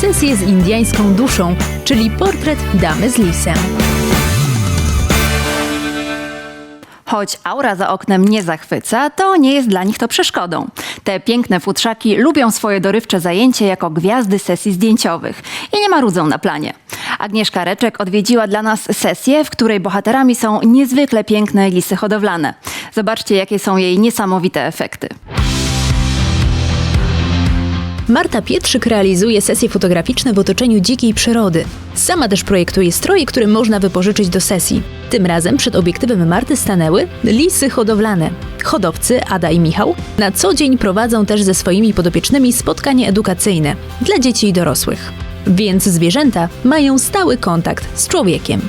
sesję z indyjską duszą, czyli portret damy z lisem. Choć aura za oknem nie zachwyca, to nie jest dla nich to przeszkodą. Te piękne futrzaki lubią swoje dorywcze zajęcie jako gwiazdy sesji zdjęciowych i nie marudzą na planie. Agnieszka Reczek odwiedziła dla nas sesję, w której bohaterami są niezwykle piękne lisy hodowlane. Zobaczcie, jakie są jej niesamowite efekty. Marta Pietrzyk realizuje sesje fotograficzne w otoczeniu dzikiej przyrody. Sama też projektuje stroje, które można wypożyczyć do sesji. Tym razem przed obiektywem Marty stanęły lisy hodowlane. Hodowcy Ada i Michał na co dzień prowadzą też ze swoimi podopiecznymi spotkania edukacyjne dla dzieci i dorosłych. Więc zwierzęta mają stały kontakt z człowiekiem.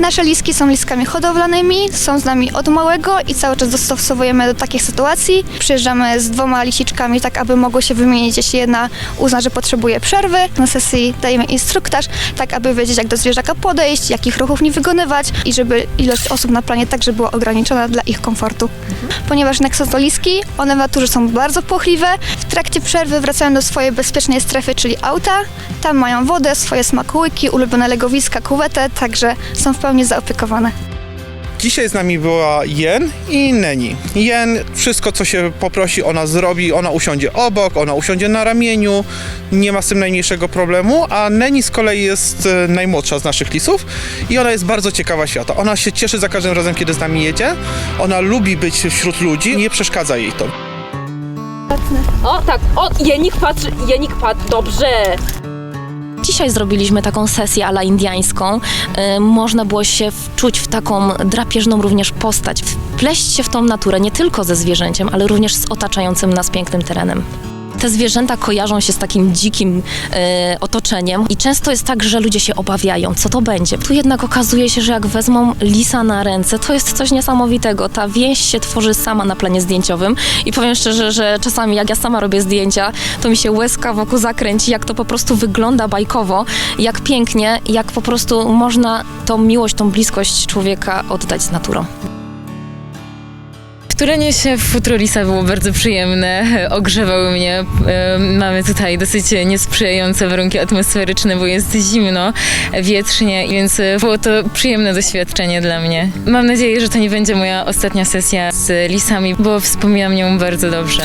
Nasze liski są liskami hodowlanymi, są z nami od małego i cały czas dostosowujemy do takich sytuacji. Przyjeżdżamy z dwoma lisiczkami, tak aby mogło się wymienić, jeśli jedna uzna, że potrzebuje przerwy. Na sesji dajemy instruktaż, tak aby wiedzieć, jak do zwierzaka podejść, jakich ruchów nie wykonywać i żeby ilość osób na planie także była ograniczona dla ich komfortu. Ponieważ jednak są to liski, one w naturze są bardzo płochliwe. W trakcie przerwy wracają do swojej bezpiecznej strefy, czyli auta. Tam mają wodę, swoje smakołyki, ulubione legowiska, kuwetę, także są w pełni zaopiekowane. Dzisiaj z nami była Jen i Neni. Jen wszystko, co się poprosi, ona zrobi. Ona usiądzie obok, ona usiądzie na ramieniu. Nie ma z tym najmniejszego problemu. A Neni z kolei jest e, najmłodsza z naszych lisów i ona jest bardzo ciekawa świata. Ona się cieszy za każdym razem, kiedy z nami jedzie. Ona lubi być wśród ludzi. Nie przeszkadza jej to. O, tak, o, Jenik patrzy, Jenik patrzy, dobrze. Dzisiaj zrobiliśmy taką sesję ala indiańską. Y, można było się wczuć w taką drapieżną również postać, wpleść się w tą naturę nie tylko ze zwierzęciem, ale również z otaczającym nas pięknym terenem. Te zwierzęta kojarzą się z takim dzikim y, otoczeniem i często jest tak, że ludzie się obawiają, co to będzie. Tu jednak okazuje się, że jak wezmą lisa na ręce, to jest coś niesamowitego. Ta więź się tworzy sama na planie zdjęciowym i powiem szczerze, że czasami jak ja sama robię zdjęcia, to mi się łezka wokół zakręci, jak to po prostu wygląda bajkowo, jak pięknie, jak po prostu można tą miłość, tą bliskość człowieka oddać z naturą. Wtórenie się w futro lisa było bardzo przyjemne, ogrzewały mnie. E, Mamy tutaj dosyć niesprzyjające warunki atmosferyczne, bo jest zimno, wietrznie, więc było to przyjemne doświadczenie dla mnie. Mam nadzieję, że to nie będzie moja ostatnia sesja z lisami, bo wspominam ją bardzo dobrze.